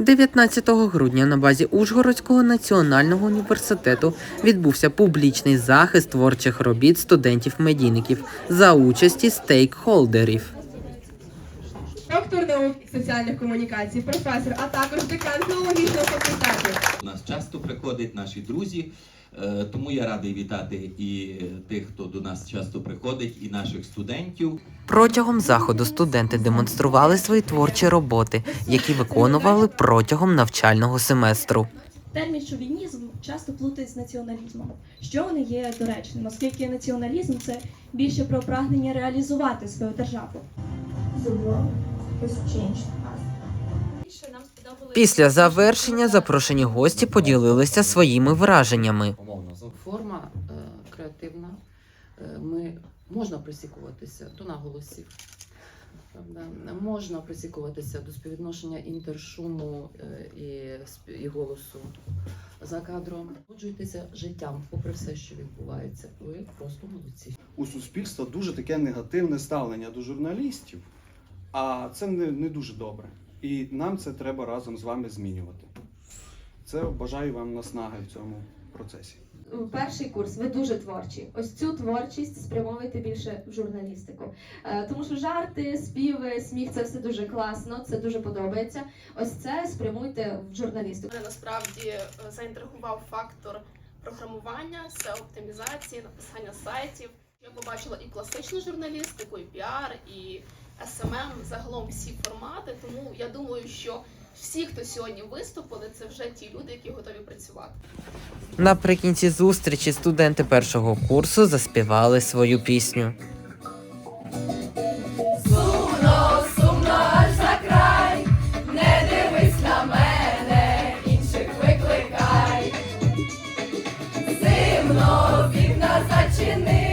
19 грудня на базі Ужгородського національного університету відбувся публічний захист творчих робіт студентів-медійників за участі стейкхолдерів. доктор наук і соціальних комунікацій, професор, а також декан філологічного факультету. У нас часто приходять наші друзі, е, тому я радий вітати і тих, хто до нас часто приходить, і наших студентів. Протягом заходу студенти демонстрували свої творчі роботи, які виконували протягом навчального семестру. Термін шовінізм часто плутають з націоналізмом, що не є доречним, оскільки націоналізм це більше про прагнення реалізувати свою державу. Після завершення запрошені гості поділилися своїми враженнями. умовно форма е, креативна. Е, Ми можна присікуватися до наголосів. Правда, можна присікуватися до співвідношення інтершуму е, і, сп- і голосу за кадром. Погоджуйтеся життям, попри все, що відбувається. Ви просто молодці. у суспільства дуже таке негативне ставлення до журналістів, а це не, не дуже добре. І нам це треба разом з вами змінювати. Це бажаю вам наснаги в цьому процесі. Перший курс, ви дуже творчі. Ось цю творчість спрямовуйте більше в журналістику. Е, Тому що жарти, співи, сміх це все дуже класно, це дуже подобається. Ось це спрямуйте в журналістику. Мене насправді е, заінтригував фактор програмування, SEO-оптимізації, написання сайтів. Я побачила і класичну журналістику, і піар, і SMM, загалом всі формати. Тому я думаю, що всі, хто сьогодні виступили, це вже ті люди, які готові працювати. Наприкінці зустрічі студенти першого курсу заспівали свою пісню. Сумно, сумно аж за край, не дивись на мене, інших викликай. Зимно вікна зачини,